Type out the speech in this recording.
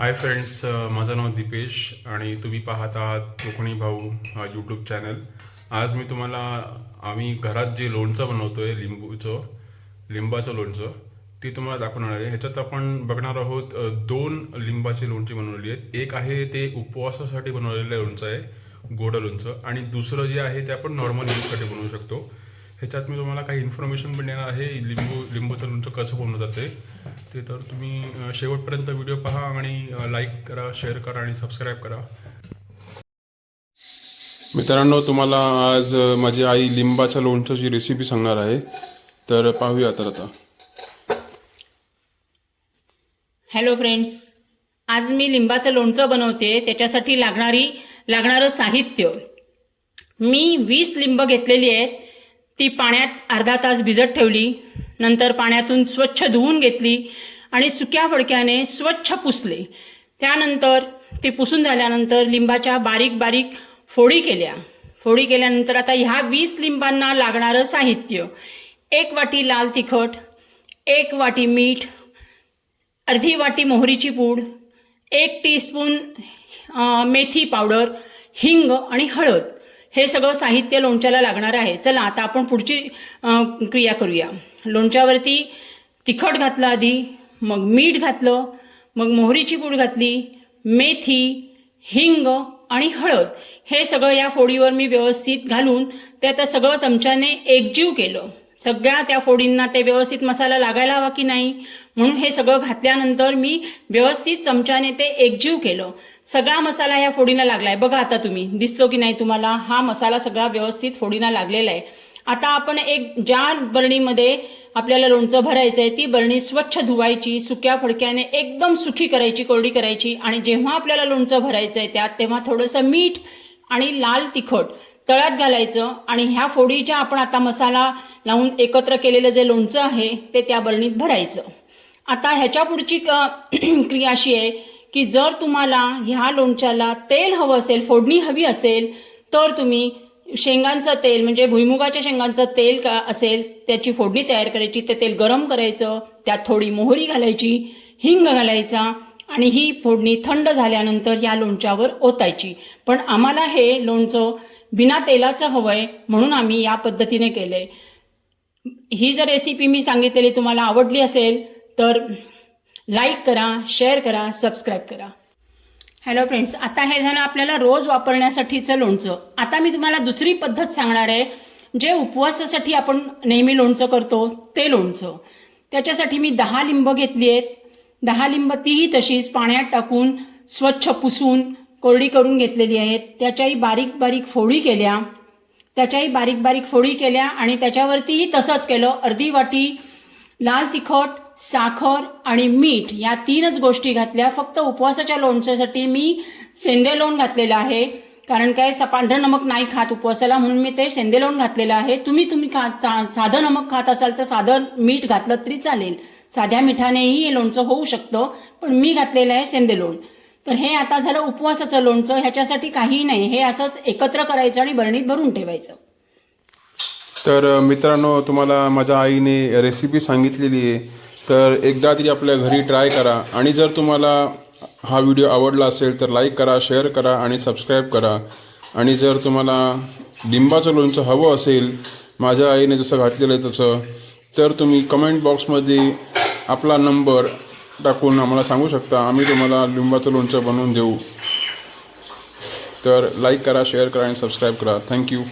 Hi friends uh, माझं नाव दीपेश आणि तुम्ही पाहत आहात कोकणी भाऊ हा यूट्यूब चॅनल आज मी तुम्हाला आम्ही घरात जे लोणचं बनवतो आहे लिंबूचं लिंबाचं लोणचं ते तुम्हाला दाखवणार आहे. ह्याच्यात आपण बघणार आहोत दोन लिंबाचे लोणचे बनवलेली आहेत. एक आहे ते उपवासासाठी बनवलेलं लोणचं आहे गोड लोणचं. आणि दुसरं जे आहे ते आपण नॉर्मल यूजसाठी बनवू शकतो. ह्याच्यात मी तुम्हाला काही इन्फॉर्मेशन पण देणार आहे. लिंबू लिंबूचं लोणचं कसं बनवलं जाते ते तर तुम्ही शेवटपर्यंत व्हिडिओ पहा आणि लाईक करा शेअर करा आणि सबस्क्राईब करा. मित्रांनो तुम्हाला आज माझी आई लिंबाच्या लोणच्याची रेसिपी सांगणार आहे तर पाहूया तर आता. हॅलो फ्रेंड्स आज मी लिंबाचं लोणचं बनवते. त्याच्यासाठी लागणारी लागणारं साहित्य. मी वीस लिंब घेतलेली आहेत. ती पाण्यात अर्धा तास भिजत ठेवली नंतर पाण्यातून स्वच्छ धुवून घेतली आणि सुक्या फडक्याने स्वच्छ पुसले. त्यानंतर ते पुसून झाल्यानंतर लिंबाच्या बारीक बारीक फोडी केल्या. फोडी केल्यानंतर आता ह्या वीस लिंबांना लागणारं साहित्य. एक वाटी लाल तिखट एक वाटी मीठ अर्धी वाटी मोहरीची पूड एक टीस्पून मेथी पावडर हिंग आणि हळद. हे सगळं साहित्य लोणच्याला लागणार आहे. चला आता आपण पुढची क्रिया करूया. लोणच्यावरती तिखट घातलं आधी मग मीठ घातलं मग मोहरीची पूड घातली मेथी हिंग आणि हळद. हे सगळं या फोडीवर मी व्यवस्थित घालून ते आता सगळं चमच्याने एकजीव केलं. सगळ्या त्या फोडींना ते व्यवस्थित मसाला लागायला हवा की नाही? म्हणून हे सगळं घातल्यानंतर मी व्यवस्थित चमच्याने ते एकजीव केलं. सगळा मसाला ह्या फोडीला लागलाय. बघा आता तुम्ही दिसतो की नाही तुम्हाला? हा मसाला सगळा व्यवस्थित फोडीना लागलेला आहे. आता आपण एक ज्या बरणीमध्ये आपल्याला लोणचं भरायचं आहे ती बरणी स्वच्छ धुवायची सुक्या फडक्याने एकदम सुखी करायची कोरडी करायची आणि जेव्हा आपल्याला लोणचं भरायचं आहे त्यात तेव्हा थोडंसं मीठ आणि लाल तिखट तळ्यात घालायचं आणि ह्या फोडीच्या आपण आता मसाला लावून एकत्र केलेलं जे लोणचं आहे ते त्या बरणीत भरायचं. आता ह्याच्या पुढची क- क्रिया अशी आहे की जर तुम्हाला ह्या लोणच्याला तेल हवं असेल फोडणी हवी असेल तर तुम्ही शेंगांचं तेल म्हणजे भुईमुगाच्या शेंगांचं तेल का असेल त्याची फोडणी तयार करायची ते तेल गरम करायचं त्यात थोडी मोहरी घालायची हिंग घालायचा आणि ही फोडणी थंड झाल्यानंतर या लोणच्यावर ओतायची. पण आम्हाला हे लोणचं बिना तेलाचं हवं आहे म्हणून आम्ही या पद्धतीने केलं आहे ही जर रेसिपी मी सांगितलेली तुम्हाला आवडली असेल तर लाईक करा शेअर करा सबस्क्राईब करा. हॅलो फ्रेंड्स आता हे झालं आपल्याला रोज वापरण्यासाठीचं लोणचं. आता मी तुम्हाला दुसरी पद्धत सांगणार आहे जे उपवासासाठी आपण नेहमी लोणचं करतो ते लोणचं. त्याच्यासाठी मी दहा लिंब घेतली आहेत. दहा लिंब तीही तशीच पाण्यात टाकून स्वच्छ पुसून कोरडी करून घेतलेली आहेत. त्याच्याही बारीक बारीक फोडी केल्या. त्याच्याही बारीक बारीक फोडी केल्या आणि त्याच्यावरतीही तसंच केलं. अर्धी वाटी लाल तिखट साखर आणि मीठ या तीनच गोष्टी घातल्या. फक्त उपवासाच्या लोणच्यासाठी मी सेंदे लोण घातलेलं आहे. कारण काय स- पांढरं नमक नाही खात उपवासाला म्हणून मी ते शेंदेलोण घातलेलं आहे. तुम्ही तुम्ही खा साधं नमक खात असाल तर साधं मीठ घातलं तरी चालेल. साध्या मिठानेही हे लोणचं होऊ शकतं पण मी घातलेलं आहे शेंदेलोण. तर हे आता झालं उपवासाचं लोणचं ह्याच्यासाठी काहीही नाही. हे असंच एकत्र करायचं आणि बरणीत भरून ठेवायचं. तर मित्रांनो तुम्हाला माझ्या आईने रेसिपी सांगितलेली आहे. तर एकदा तरी आपल्या घरी ट्राय करा. आणि जर तुम्हाला हा व्हिडिओ आवडला असेल तर लाईक करा शेअर करा आणि सबस्क्राईब करा. आणि जर तुम्हाला लिंबाचं लोणचं हवं असेल माझ्या आईने जसं घातलेलं आहे तसं तर तुम्ही कमेंट बॉक्समध्ये आपला नंबर टाकून आम्हाला सांगू शकता. आम्ही तुम्हाला लिंबाचं लोणचं बनवून देऊ. तर लाईक करा शेअर करा आणि सबस्क्राईब करा. थँक्यू